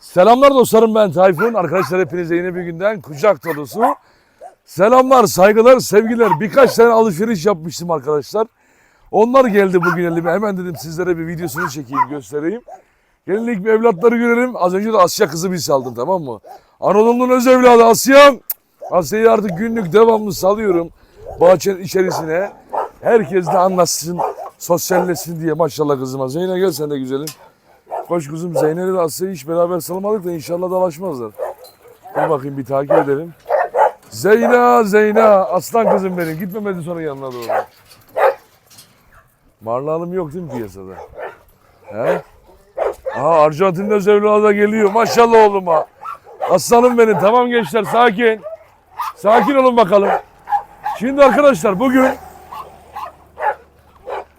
Selamlar dostlarım ben Tayfun. Arkadaşlar hepinize yeni bir günden kucak dolusu. Selamlar, saygılar, sevgiler. Birkaç tane alışveriş yapmıştım arkadaşlar. Onlar geldi bugün elime. Hemen dedim sizlere bir videosunu çekeyim, göstereyim. Gelin ilk bir evlatları görelim. Az önce de Asya kızı bir saldım tamam mı? Anadolu'nun öz evladı Asya'm. Asya'yı artık günlük devamlı salıyorum. Bahçenin içerisine. Herkes de anlatsın, sosyalleşsin diye maşallah kızıma. Zeynep gel sen de güzelim. Koş kuzum Zeynep'le de Asya'yı hiç beraber salmadık da inşallah dalaşmazlar. Dur bakayım bir takip edelim. Zeyna Zeyna aslan kızım benim gitmemedi sonra yanına doğru. Marla yok değil mi piyasada? He? Aha Arjantin'de öz evladı da geliyor maşallah oğluma. Aslanım benim tamam gençler sakin. Sakin olun bakalım. Şimdi arkadaşlar bugün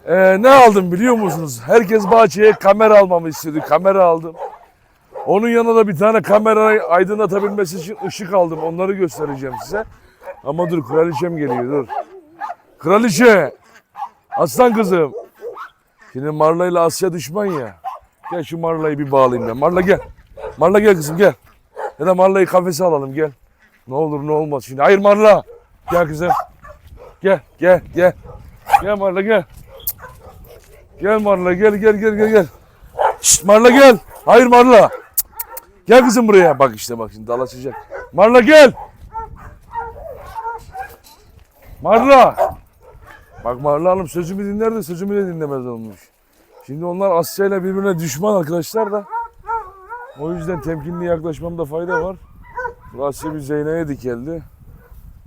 ee, ne aldım biliyor musunuz? Herkes bahçeye kamera almamı istedi. Kamera aldım. Onun yanına da bir tane kamerayı aydınlatabilmesi için ışık aldım. Onları göstereceğim size. Ama dur kraliçem geliyor dur. Kraliçe. Aslan kızım. Şimdi Marla ile Asya düşman ya. Gel şu Marla'yı bir bağlayayım ben. Marla gel. Marla gel kızım gel. Ya da Marla'yı kafese alalım gel. Ne olur ne olmaz şimdi. Hayır Marla. Gel kızım. Gel gel gel. Gel Marla gel. Gel Marla gel gel gel gel gel. Şşt Marla gel. Hayır Marla. Gel kızım buraya. Bak işte bak şimdi dalaşacak. Marla gel. Marla. Bak Marla Hanım sözümü dinler de sözümü de dinlemez olmuş. Şimdi onlar Asya ile birbirine düşman arkadaşlar da. O yüzden temkinli yaklaşmamda fayda var. Asya bir Zeynep'e dikeldi.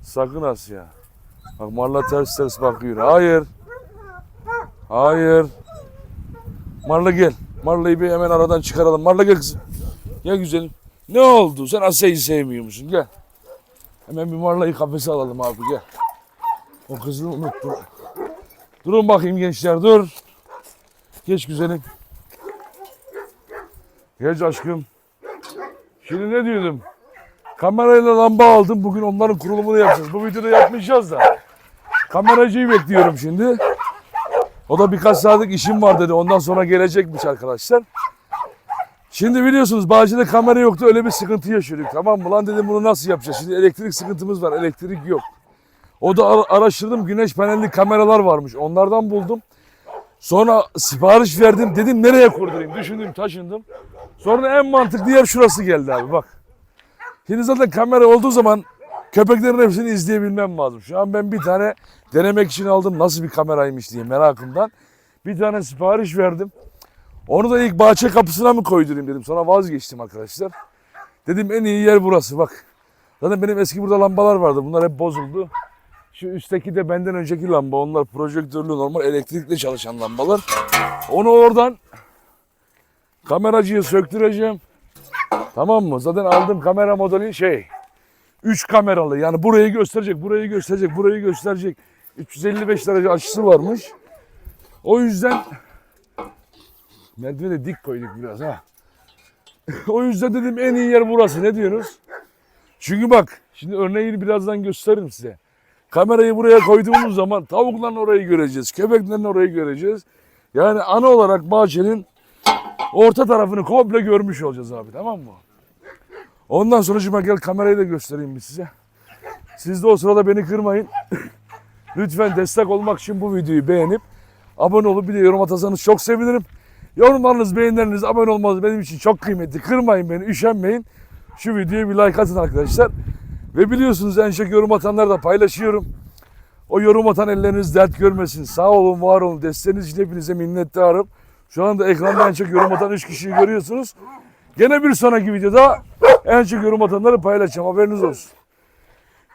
Sakın Asya. Bak Marla ters ters bakıyor. Hayır. Hayır. Marla gel. Marla'yı bir hemen aradan çıkaralım. Marla gel kızım. Gel güzelim. Ne oldu? Sen Asya'yı sevmiyor musun? Gel. Hemen bir Marla'yı kafese alalım abi gel. O kızını unuttum. Durun bakayım gençler dur. Geç güzelim. Geç aşkım. Şimdi ne diyordum? Kamerayla lamba aldım. Bugün onların kurulumunu yapacağız. Bu videoda yapmayacağız da. Kameracıyı bekliyorum şimdi. O da birkaç saatlik işim var dedi. Ondan sonra gelecekmiş arkadaşlar. Şimdi biliyorsunuz bahçede kamera yoktu. Öyle bir sıkıntı yaşıyorduk. Tamam mı lan dedim bunu nasıl yapacağız? Şimdi elektrik sıkıntımız var. Elektrik yok. O da ara- araştırdım. Güneş panelli kameralar varmış. Onlardan buldum. Sonra sipariş verdim. Dedim nereye kurdurayım? Düşündüm, taşındım. Sonra en mantıklı yer şurası geldi abi bak. Şimdi zaten kamera olduğu zaman köpeklerin hepsini izleyebilmem lazım. Şu an ben bir tane denemek için aldım nasıl bir kameraymış diye merakımdan. Bir tane sipariş verdim. Onu da ilk bahçe kapısına mı koydurayım dedim. Sonra vazgeçtim arkadaşlar. Dedim en iyi yer burası bak. Zaten benim eski burada lambalar vardı. Bunlar hep bozuldu. Şu üstteki de benden önceki lamba. Onlar projektörlü normal elektrikle çalışan lambalar. Onu oradan kameracıya söktüreceğim. Tamam mı? Zaten aldığım kamera modeli şey. 3 kameralı. Yani burayı gösterecek, burayı gösterecek, burayı gösterecek. 355 derece açısı varmış. O yüzden merdiveni dik koyduk biraz ha. o yüzden dedim en iyi yer burası. Ne diyorsunuz? Çünkü bak şimdi örneğini birazdan gösteririm size. Kamerayı buraya koyduğumuz zaman tavukların orayı göreceğiz. Köpeklerin orayı göreceğiz. Yani ana olarak bahçenin orta tarafını komple görmüş olacağız abi tamam mı? Ondan sonra cuma gel kamerayı da göstereyim bir size. Siz de o sırada beni kırmayın. Lütfen destek olmak için bu videoyu beğenip abone olup bir de yorum atarsanız çok sevinirim. Yorumlarınız, beğenileriniz, abone olmanız benim için çok kıymetli. Kırmayın beni, üşenmeyin. Şu videoya bir like atın arkadaşlar. Ve biliyorsunuz en çok yorum atanları da paylaşıyorum. O yorum atan elleriniz dert görmesin. Sağ olun, var olun. Desteğiniz için hepinize minnettarım. Şu anda ekranda en çok yorum atan 3 kişiyi görüyorsunuz. Gene bir sonraki videoda en çok yorum atanları paylaşacağım. Haberiniz olsun.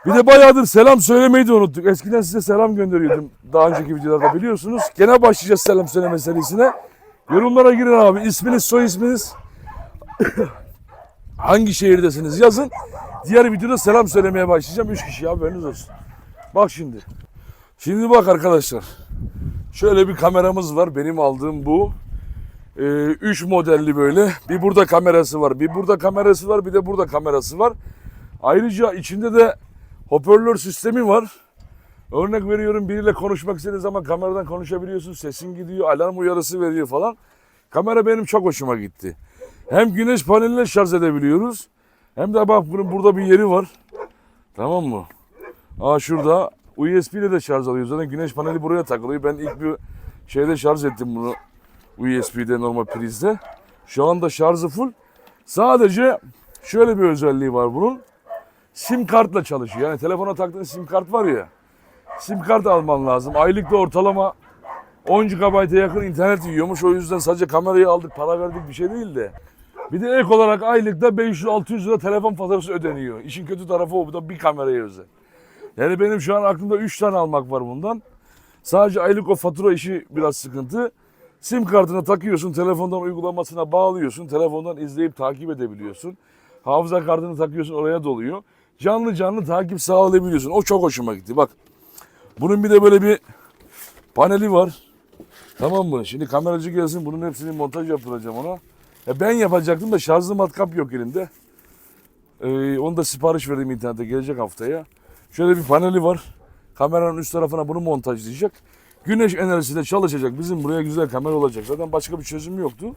Bir de bayağıdır selam söylemeyi de unuttuk. Eskiden size selam gönderiyordum daha önceki videolarda biliyorsunuz. Gene başlayacağız selam söyleme serisine. Yorumlara girin abi. İsminiz, soy isminiz. Hangi şehirdesiniz yazın. Diğer videoda selam söylemeye başlayacağım. Üç kişi haberiniz olsun. Bak şimdi. Şimdi bak arkadaşlar. Şöyle bir kameramız var. Benim aldığım bu. 3 modelli böyle. Bir burada kamerası var. Bir burada kamerası var. Bir de burada kamerası var. Ayrıca içinde de hoparlör sistemi var. Örnek veriyorum biriyle konuşmak istediğin zaman kameradan konuşabiliyorsun. Sesin gidiyor. Alarm uyarısı veriyor falan. Kamera benim çok hoşuma gitti. Hem güneş paneline şarj edebiliyoruz. Hem de bak bunun burada bir yeri var. Tamam mı? Aa şurada USB ile de şarj alıyor. Zaten güneş paneli buraya takılıyor. Ben ilk bir şeyde şarj ettim bunu. USB'de normal prizde. Şu anda şarjı full. Sadece şöyle bir özelliği var bunun. Sim kartla çalışıyor. Yani telefona taktığın sim kart var ya. Sim kart alman lazım. Aylıkta ortalama 10 GB'a yakın internet yiyormuş. O yüzden sadece kamerayı aldık, para verdik bir şey değil de. Bir de ek olarak aylıkta 500-600 lira telefon faturası ödeniyor. İşin kötü tarafı o. Bu da bir kameraya özel. Yani benim şu an aklımda 3 tane almak var bundan. Sadece aylık o fatura işi biraz sıkıntı. Sim kartını takıyorsun, telefondan uygulamasına bağlıyorsun. Telefondan izleyip takip edebiliyorsun. Hafıza kartını takıyorsun, oraya doluyor. Canlı canlı takip sağlayabiliyorsun. O çok hoşuma gitti. Bak. Bunun bir de böyle bir paneli var. Tamam mı? Şimdi kameracı gelsin. Bunun hepsini montaj yaptıracağım ona. Ya ben yapacaktım da şarjlı matkap yok elimde. Ee, onu da sipariş verdim internete gelecek haftaya. Şöyle bir paneli var. Kameranın üst tarafına bunu montajlayacak. Güneş enerjisiyle çalışacak. Bizim buraya güzel kamera olacak. Zaten başka bir çözüm yoktu.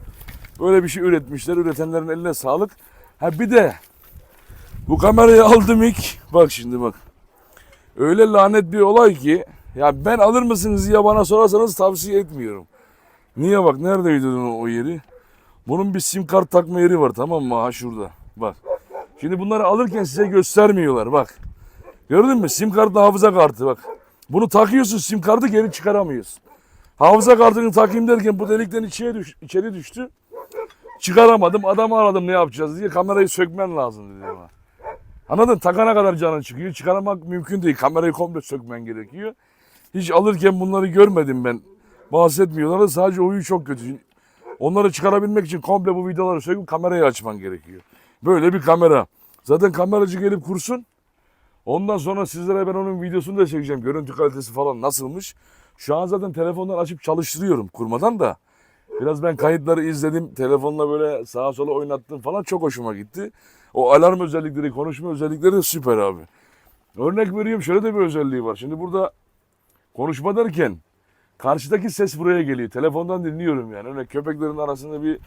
Böyle bir şey üretmişler. Üretenlerin eline sağlık. Ha bir de bu kamerayı aldım ilk. Bak şimdi bak. Öyle lanet bir olay ki ya ben alır mısınız diye bana sorarsanız tavsiye etmiyorum. Niye bak neredeydi o o yeri? Bunun bir sim kart takma yeri var tamam mı? Ha şurada. Bak. Şimdi bunları alırken size göstermiyorlar bak. Gördün mü? Sim kartla hafıza kartı bak. Bunu takıyorsun sim kartı geri çıkaramıyorsun. Hafıza kartını takayım derken bu delikten içeri, düş, içeri düştü. Çıkaramadım. Adamı aradım ne yapacağız diye kamerayı sökmen lazım dedi bana. Anladın? Takana kadar canın çıkıyor. Çıkarmak mümkün değil. Kamerayı komple sökmen gerekiyor. Hiç alırken bunları görmedim ben. Bahsetmiyorlar sadece oyu çok kötü. Onları çıkarabilmek için komple bu vidaları söküp kamerayı açman gerekiyor. Böyle bir kamera. Zaten kameracı gelip kursun. Ondan sonra sizlere ben onun videosunu da çekeceğim. Görüntü kalitesi falan nasılmış. Şu an zaten telefondan açıp çalıştırıyorum kurmadan da. Biraz ben kayıtları izledim. Telefonla böyle sağa sola oynattım falan çok hoşuma gitti. O alarm özellikleri, konuşma özellikleri de süper abi. Örnek veriyorum şöyle de bir özelliği var. Şimdi burada konuşma derken karşıdaki ses buraya geliyor. Telefondan dinliyorum yani. Öyle köpeklerin arasında bir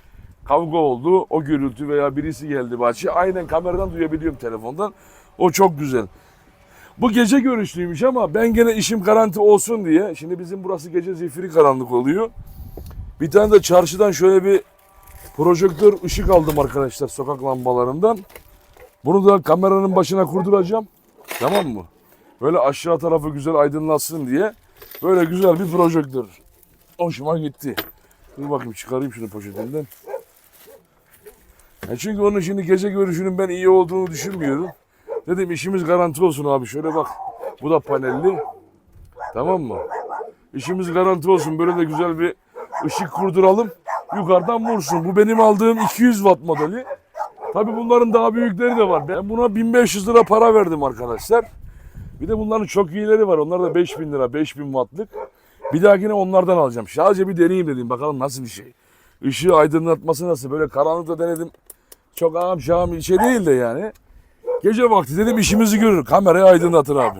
kavga oldu. O gürültü veya birisi geldi bahçeye. Aynen kameradan duyabiliyorum telefondan. O çok güzel. Bu gece görüşlüymüş ama ben gene işim garanti olsun diye. Şimdi bizim burası gece zifiri karanlık oluyor. Bir tane de çarşıdan şöyle bir projektör ışık aldım arkadaşlar sokak lambalarından. Bunu da kameranın başına kurduracağım. Tamam mı? Böyle aşağı tarafı güzel aydınlatsın diye. Böyle güzel bir projektör. Hoşuma gitti. Dur bakayım çıkarayım şunu poşetinden. Çünkü onun şimdi gece görüşünün ben iyi olduğunu düşünmüyorum. Dedim işimiz garanti olsun abi. Şöyle bak. Bu da panelli. Tamam mı? İşimiz garanti olsun. Böyle de güzel bir ışık kurduralım. Yukarıdan vursun. Bu benim aldığım 200 watt modeli. Tabi bunların daha büyükleri de var. Ben buna 1500 lira para verdim arkadaşlar. Bir de bunların çok iyileri var. Onlar da 5000 lira, 5000 wattlık. Bir dahakine onlardan alacağım. Sadece bir deneyeyim dedim. Bakalım nasıl bir şey. Işığı aydınlatması nasıl? Böyle karanlıkta denedim. Çok ağam şahım bir şey değil de yani. Gece vakti dedim işimizi görür. Kamerayı aydınlatır abi.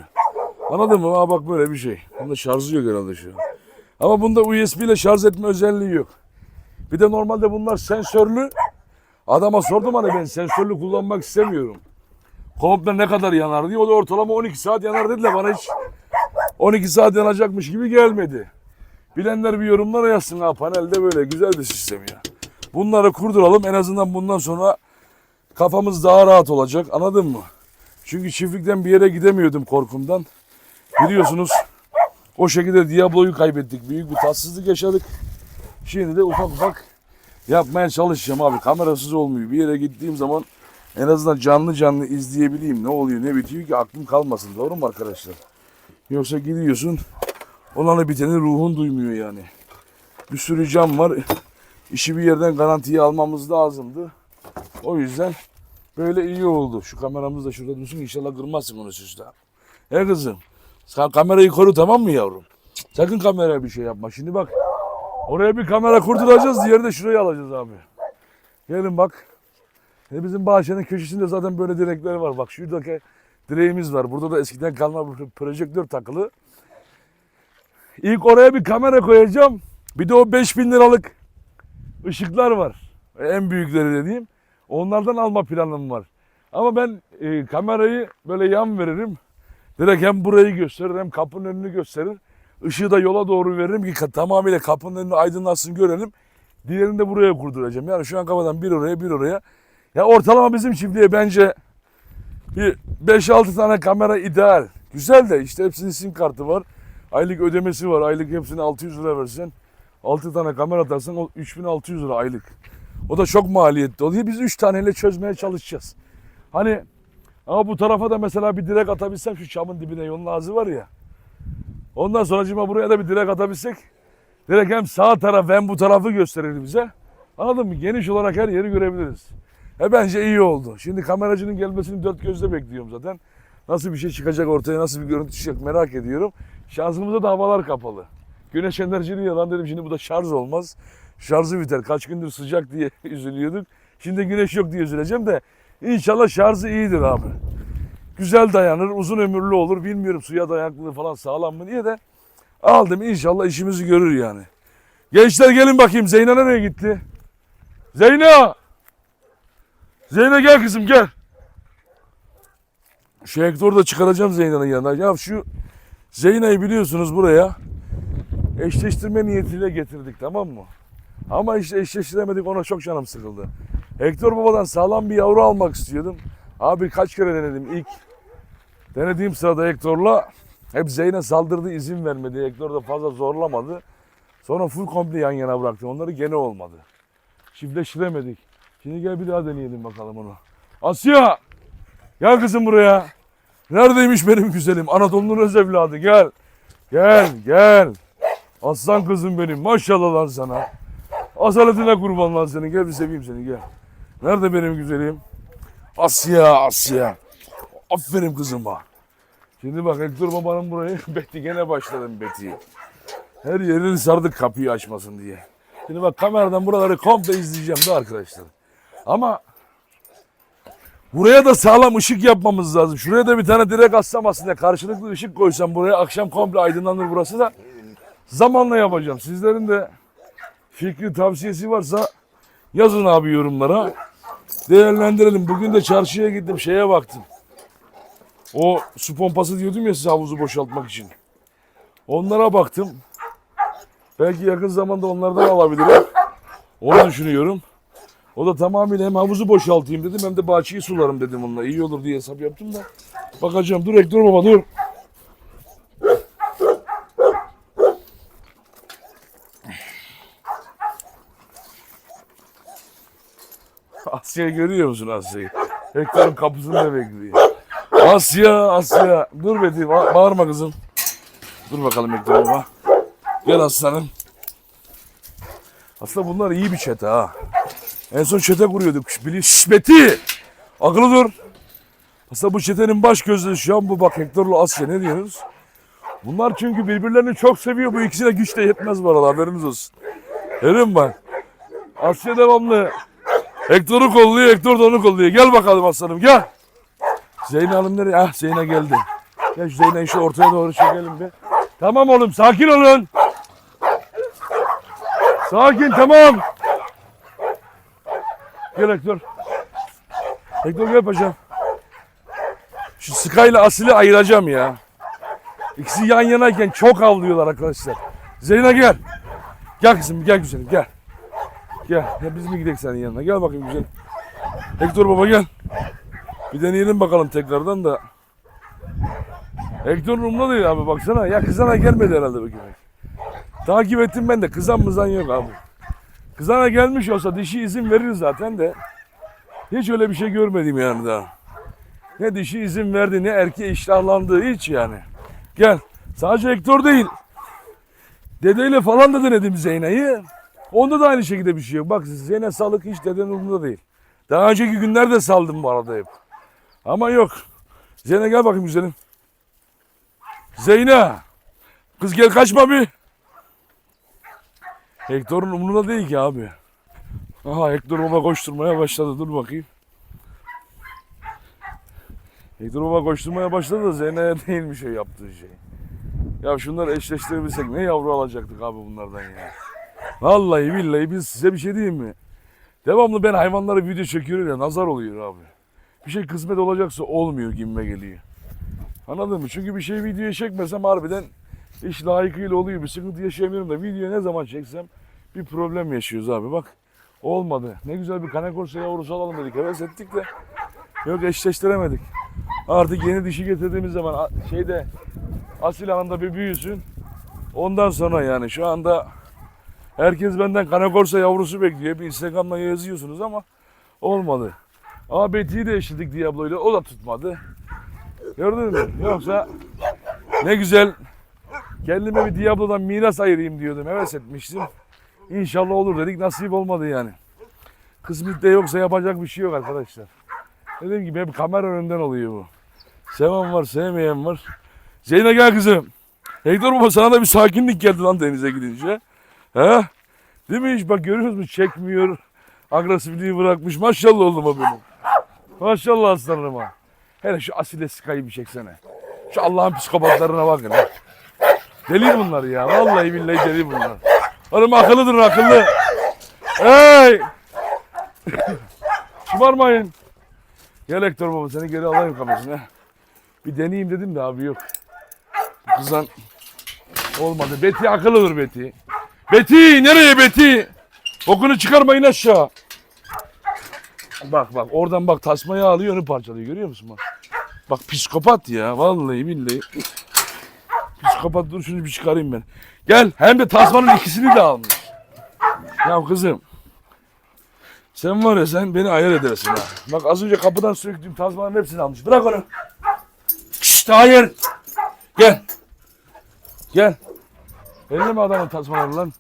Anladın mı? Ha bak böyle bir şey. Bunda şarjı yok herhalde şu an. Ama bunda USB ile şarj etme özelliği yok. Bir de normalde bunlar sensörlü. Adama sordum hani ben sensörlü kullanmak istemiyorum. Komple ne kadar yanar diye. O da ortalama 12 saat yanar dediler bana hiç 12 saat yanacakmış gibi gelmedi. Bilenler bir yorumlara yazsın ha panelde böyle güzel bir sistem ya. Bunları kurduralım en azından bundan sonra kafamız daha rahat olacak anladın mı? Çünkü çiftlikten bir yere gidemiyordum korkumdan. Biliyorsunuz o şekilde Diablo'yu kaybettik. Büyük bir tatsızlık yaşadık. Şimdi de ufak ufak yapmaya çalışacağım abi. Kamerasız olmuyor. Bir yere gittiğim zaman en azından canlı canlı izleyebileyim. Ne oluyor ne bitiyor ki aklım kalmasın. Doğru mu arkadaşlar? Yoksa gidiyorsun olanı biteni ruhun duymuyor yani. Bir sürü cam var. İşi bir yerden garantiye almamız lazımdı. O yüzden böyle iyi oldu. Şu kameramız da şurada dursun inşallah kırmazsın onu süsle. He kızım. Sen kamerayı koru tamam mı yavrum? Sakın kameraya bir şey yapma. Şimdi bak. Oraya bir kamera kurduracağız. Diğeri de şurayı alacağız abi. Gelin bak. E bizim bahçenin köşesinde zaten böyle direkler var. Bak şuradaki direğimiz var. Burada da eskiden kalma bir projektör takılı. İlk oraya bir kamera koyacağım. Bir de o 5000 liralık ışıklar var. En büyükleri dediğim. Onlardan alma planım var. Ama ben e, kamerayı böyle yan veririm. Direkt hem burayı gösterir hem kapının önünü gösterir. Işığı da yola doğru veririm ki tamamıyla kapının önünü aydınlatsın görelim. Diğerini de buraya kurduracağım. Yani şu an kafadan bir oraya bir oraya. Ya ortalama bizim çiftliğe bence bir 5-6 tane kamera ideal. Güzel de işte hepsinin sim kartı var. Aylık ödemesi var. Aylık hepsine 600 lira versen 6 tane kamera atarsan o 3600 lira aylık. O da çok maliyetli oluyor. Biz 3 taneyle çözmeye çalışacağız. Hani ama bu tarafa da mesela bir direk atabilsem şu çamın dibine yolun ağzı var ya. Ondan sonra cima buraya da bir direk atabilsek. Direkt hem sağ taraf hem bu tarafı gösterir bize. Anladın mı? Geniş olarak her yeri görebiliriz. E bence iyi oldu. Şimdi kameracının gelmesini dört gözle bekliyorum zaten. Nasıl bir şey çıkacak ortaya, nasıl bir görüntü çıkacak merak ediyorum. Şansımıza da havalar kapalı. Güneş enerjili yalan dedim şimdi bu da şarj olmaz. Şarjı biter. Kaç gündür sıcak diye üzülüyorduk. Şimdi güneş yok diye üzüleceğim de inşallah şarjı iyidir abi. Güzel dayanır, uzun ömürlü olur. Bilmiyorum suya dayanıklılığı falan sağlam mı diye de aldım. İnşallah işimizi görür yani. Gençler gelin bakayım. Zeyna nereye gitti? Zeyna! Zeyna gel kızım gel. Şu Hector'u da çıkaracağım Zeyna'nın yanına. Ya şu Zeyna'yı biliyorsunuz buraya eşleştirme niyetiyle getirdik tamam mı? Ama işte eşleştiremedik ona çok canım sıkıldı. Hector babadan sağlam bir yavru almak istiyordum. Abi kaç kere denedim ilk denediğim sırada Hector'la hep Zeyne saldırdı izin vermedi. Hector da fazla zorlamadı. Sonra full komple yan yana bıraktım. Onları gene olmadı. Çiftleştiremedik. Şimdi gel bir daha deneyelim bakalım onu. Asya! Gel kızım buraya. Neredeymiş benim güzelim? Anadolu'nun öz evladı gel. Gel gel. Aslan kızım benim. Maşallah lan sana. Asaletine kurban lan senin. Gel bir seveyim seni gel. Nerede benim güzelim? Asya Asya. Aferin kızıma. Şimdi bak Hector babanın burayı Beti gene başladım Beti. Her yerini sardık kapıyı açmasın diye. Şimdi bak kameradan buraları komple izleyeceğim de arkadaşlar. Ama buraya da sağlam ışık yapmamız lazım. Şuraya da bir tane direk assam aslında karşılıklı ışık koysam buraya akşam komple aydınlanır burası da. Zamanla yapacağım. Sizlerin de fikri tavsiyesi varsa yazın abi yorumlara. Değerlendirelim. Bugün de çarşıya gittim şeye baktım. O su pompası diyordum ya size havuzu boşaltmak için. Onlara baktım. Belki yakın zamanda onlardan alabilirim. Onu düşünüyorum. O da tamamıyla hem havuzu boşaltayım dedim hem de bahçeyi sularım dedim onunla. İyi olur diye hesap yaptım da. Bakacağım. Dur Ektor baba dur. Asya'yı görüyor musun Asya'yı? Hektarın kapısında bekliyor. Asya, Asya. Dur Beti, ba- bağırma kızım. Dur bakalım Hektar baba. Gel aslanım. Aslında bunlar iyi bir çete ha. En son çete kuruyorduk. Bili Şşş Beti! Akıllı dur. Aslında bu çetenin baş gözleri şu an bu bak Hector'la Asya ne diyorsunuz? Bunlar çünkü birbirlerini çok seviyor. Bu ikisine güç de yetmez bu arada haberiniz olsun. Musun bak? Asya devamlı. Hector'u kolluyor, Hector da onu kolluyor. Gel bakalım aslanım gel. Zeyna Hanım nereye? Ah Zeyna geldi. Gel şu Zeyna'yı şu ortaya doğru çekelim bir. Tamam oğlum sakin olun. Sakin tamam. Gel Hector. Hector gel paşam. Şu Sky ile Asil'i ayıracağım ya. İkisi yan yanayken çok avlıyorlar arkadaşlar. Zeyna gel. Gel kızım gel güzelim gel. Gel. Ya biz mi gidelim senin yanına? Gel bakayım güzelim. Hector baba gel. Bir deneyelim bakalım tekrardan da. Hector'un umurunda değil abi baksana. Ya kızana gelmedi herhalde bu köpek. Takip ettim ben de. Kızan mızan yok abi. Kızana gelmiş olsa dişi izin verir zaten de. Hiç öyle bir şey görmedim yani daha. Ne dişi izin verdi ne erkeğe iştahlandığı hiç yani. Gel. Sadece Hector değil. Dedeyle falan da denedim Zeyna'yı. Onda da aynı şekilde bir şey yok. Bak Zeyne sağlık hiç dedenin umurunda değil. Daha önceki günlerde saldım bu arada hep. Ama yok. Zeyne gel bakayım güzelim. Zeyne. Kız gel kaçma bir. Hector'un umurunda değil ki abi. Aha Hector baba koşturmaya başladı. Dur bakayım. Hector baba koşturmaya başladı da Zeyne'ye değilmiş o yaptığı şey. Ya şunları eşleştirebilsek ne yavru alacaktık abi bunlardan ya. Vallahi billahi biz size bir şey diyeyim mi? Devamlı ben hayvanlara video çekiyorum ya nazar oluyor abi. Bir şey kısmet olacaksa olmuyor gibime geliyor. Anladın mı? Çünkü bir şey videoya çekmesem harbiden iş layıkıyla oluyor. Bir sıkıntı yaşayamıyorum da video ne zaman çeksem bir problem yaşıyoruz abi bak. Olmadı. Ne güzel bir kanakorsa yavrusu alalım dedik. Heves ettik de yok eşleştiremedik. Artık yeni dişi getirdiğimiz zaman şeyde asil anında bir büyüsün. Ondan sonra yani şu anda herkes benden kanakorsa yavrusu bekliyor. Bir Instagram'da yazıyorsunuz ama olmadı. Ama Betty'yi de eşledik Diablo'yla. O da tutmadı. Gördün mü? Yoksa ne güzel kendime bir Diablo'dan miras ayırayım diyordum. Heves etmiştim. İnşallah olur dedik. Nasip olmadı yani. Kısmette yoksa yapacak bir şey yok arkadaşlar. Dediğim gibi hep kamera önünden oluyor bu. Seven var, sevmeyen var. Zeynep gel kızım. Hector baba sana da bir sakinlik geldi lan denize gidince. He? Değil mi hiç? Bak görüyoruz mu? Çekmiyor. Agresifliği bırakmış. Maşallah oğlum o benim. Maşallah aslanıma. Hele şu Asile Sky'ı bir çeksene. Şu Allah'ın psikopatlarına bakın. ha. Deli bunlar ya. Vallahi billahi deli bunlar. Oğlum akıllıdır akıllı. Hey! Şımarmayın. Gel Hector baba seni geri alayım kafasına. Bir deneyeyim dedim de abi yok. Kızdan olmadı. Beti akıllıdır Beti. Beti nereye Beti? Bokunu çıkarmayın aşağı. Bak bak oradan bak tasmayı alıyor onu parçalıyor görüyor musun bak. Bak psikopat ya vallahi billahi. Psikopat dur şunu bir çıkarayım ben. Gel hem de tasmanın ikisini de almış. Ya kızım. Sen var ya sen beni ayar edersin ha. Bak az önce kapıdan söktüğüm tasmanın hepsini almış. Bırak onu. Şşt hayır. Gel. Gel. Eline mi adamın tasmaları lan?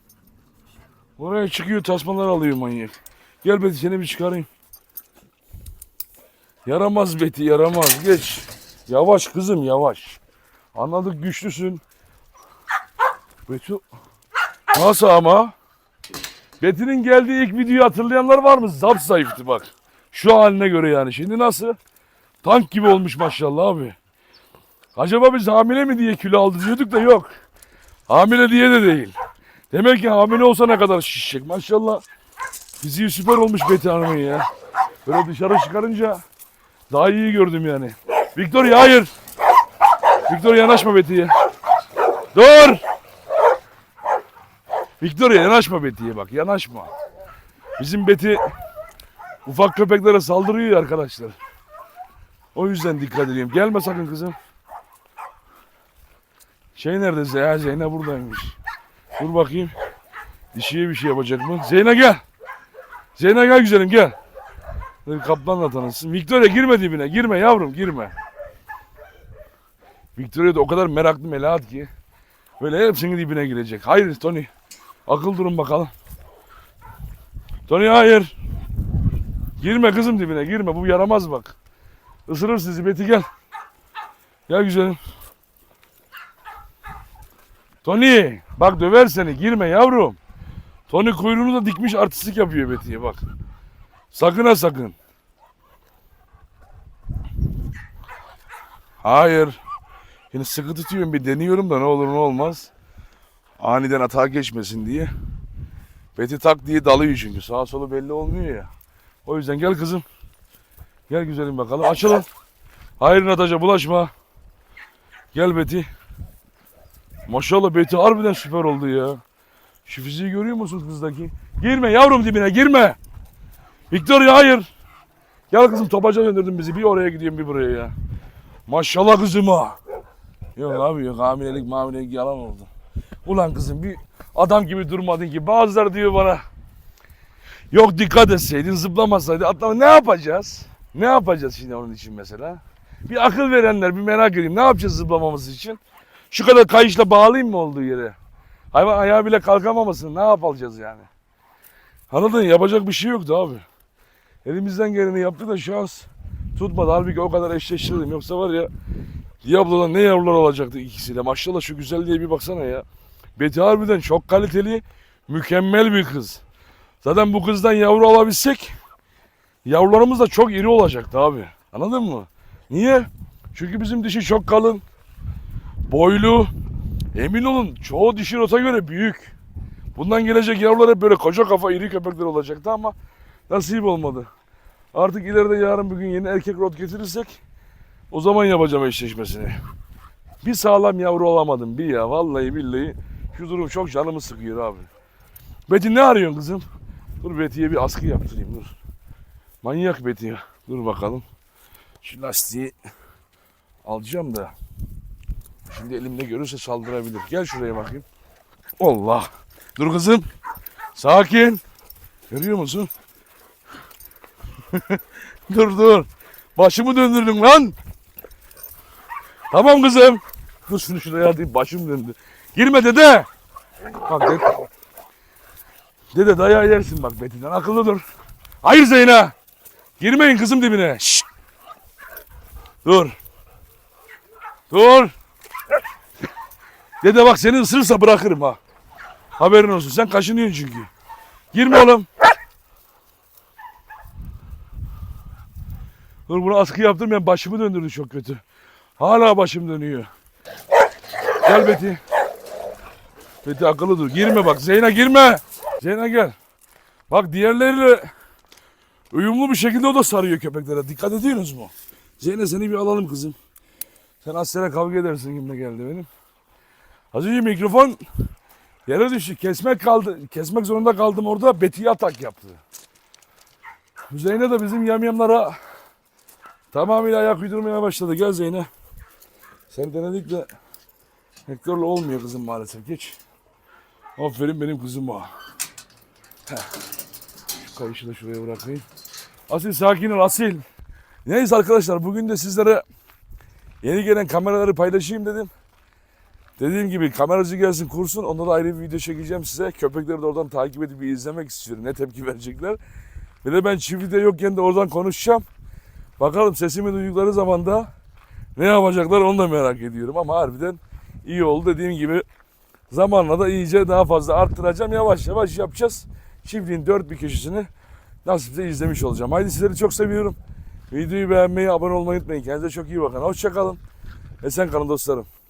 Oraya çıkıyor tasmalar alıyor manyak. Gel Beti seni bir çıkarayım. Yaramaz Beti yaramaz geç. Yavaş kızım yavaş. Anladık güçlüsün. Beti nasıl ama? Beti'nin geldiği ilk videoyu hatırlayanlar var mı? Zap zayıftı bak. Şu haline göre yani. Şimdi nasıl? Tank gibi olmuş maşallah abi. Acaba biz hamile mi diye kilo aldı diyorduk da yok. Hamile diye de değil. Demek ki hamile olsa ne kadar şişecek. Maşallah fiziği süper olmuş Beti Hanım'ın ya. Böyle dışarı çıkarınca daha iyi gördüm yani. Victoria hayır. Victoria yanaşma Beti'ye. Dur. Victoria yanaşma Beti'ye bak yanaşma. Bizim Beti ufak köpeklere saldırıyor arkadaşlar. O yüzden dikkat ediyorum. Gelme sakın kızım. Şey nerede Zeynep? Zeynep buradaymış. Dur bakayım. Dişiye bir şey yapacak mı? Zeynep gel. Zeynep gel güzelim gel. Kaplanla tanışsın. Victoria girme dibine. Girme yavrum girme. Victoria da o kadar meraklı melahat ki. Böyle hepsinin dibine girecek. Hayır Tony. Akıl durun bakalım. Tony hayır. Girme kızım dibine girme. Bu yaramaz bak. Isırır sizi Beti gel. Gel güzelim. Tony bak döver seni girme yavrum. Tony kuyruğunu da dikmiş artistik yapıyor Beti'ye bak. Sakın ha sakın. Hayır. Yine sıkı tutuyorum bir deniyorum da ne olur ne olmaz. Aniden atağa geçmesin diye. Beti tak diye dalıyor çünkü. Sağa solu belli olmuyor ya. O yüzden gel kızım. Gel güzelim bakalım. Açılın. Hayır Nataş'a bulaşma. Gel Beti. Maşallah Beti harbiden süper oldu ya. Şu fiziği görüyor musun kızdaki? Girme yavrum dibine girme. Victoria hayır. Gel kızım topaca döndürdün bizi. Bir oraya gidiyorum bir buraya ya. Maşallah kızıma. Yok abi yok hamilelik mamilelik yalan oldu. Ulan kızım bir adam gibi durmadın ki. Bazıları diyor bana. Yok dikkat etseydin zıplamasaydın atlama. Ne yapacağız? Ne yapacağız şimdi onun için mesela? Bir akıl verenler bir merak edeyim. Ne yapacağız zıplamamız için? Şu kadar kayışla bağlayayım mı olduğu yere? Hayvan ayağı bile kalkamamasın. Ne yapacağız yani? Anladın? Yapacak bir şey yoktu abi. Elimizden geleni yaptık da şans tutmadı. Halbuki o kadar eşleştirdim. Yoksa var ya Diablo'dan ne yavrular olacaktı ikisiyle. Maşallah şu güzelliğe bir baksana ya. Beti harbiden çok kaliteli, mükemmel bir kız. Zaten bu kızdan yavru alabilsek yavrularımız da çok iri olacaktı abi. Anladın mı? Niye? Çünkü bizim dişi çok kalın, boylu. Emin olun çoğu dişi rota göre büyük. Bundan gelecek yavrular hep böyle koca kafa iri köpekler olacaktı ama Nasip olmadı. Artık ileride yarın bugün yeni erkek rot getirirsek o zaman yapacağım eşleşmesini. Bir sağlam yavru olamadım bir ya vallahi billahi şu durum çok canımı sıkıyor abi. Betty ne arıyorsun kızım? Dur Betty'ye bir askı yaptırayım dur. Manyak Betty ya. Dur bakalım. Şu lastiği alacağım da. Şimdi elimde görürse saldırabilir. Gel şuraya bakayım. Allah. Dur kızım. Sakin. Görüyor musun? dur dur. Başımı döndürdün lan. Tamam kızım. Dur şunu şuraya alayım. Başım döndü. Girme dede. Bak dede. Dede dayağı yersin bak Betin'den. Akıllı dur. Hayır Zeyna. Girmeyin kızım dibine. Şşt. Dur. Dur. Dede bak seni ısırırsa bırakırım ha. Haberin olsun. Sen kaşınıyorsun çünkü. Girme oğlum. Dur bunu askı yaptım ben başımı döndürdü çok kötü. Hala başım dönüyor. Gel Beti. Beti akıllı dur. Girme bak. Zeyna girme. Zeyna gel. Bak diğerleriyle uyumlu bir şekilde o da sarıyor köpeklere. Dikkat ediyorsunuz mu? Zeyna seni bir alalım kızım. Sen Asya'yla kavga edersin kimle geldi benim. Az önce mikrofon yere düştü. Kesmek kaldı. Kesmek zorunda kaldım orada. Beti'ye atak yaptı. Zeyne de bizim yamyamlara tamamıyla ayak uydurmaya başladı. Gel Zeyne. Sen denedik de Hector'la olmuyor kızım maalesef. Geç. Aferin benim kızım o. Heh. Şu kayışı da şuraya bırakayım. Asil sakin ol Asil. Neyse arkadaşlar bugün de sizlere yeni gelen kameraları paylaşayım dedim. Dediğim gibi kameracı gelsin kursun. Onda da ayrı bir video çekeceğim size. Köpekleri de oradan takip edip bir izlemek istiyorum. Ne tepki verecekler. Bir de ben çiftlikte yokken de oradan konuşacağım. Bakalım sesimi duydukları zaman da ne yapacaklar onu da merak ediyorum. Ama harbiden iyi oldu. Dediğim gibi zamanla da iyice daha fazla arttıracağım. Yavaş yavaş yapacağız. Çiftliğin dört bir köşesini nasipse izlemiş olacağım. Haydi sizleri çok seviyorum. Videoyu beğenmeyi, abone olmayı unutmayın. Kendinize çok iyi bakın. Hoşçakalın. Esen kalın dostlarım.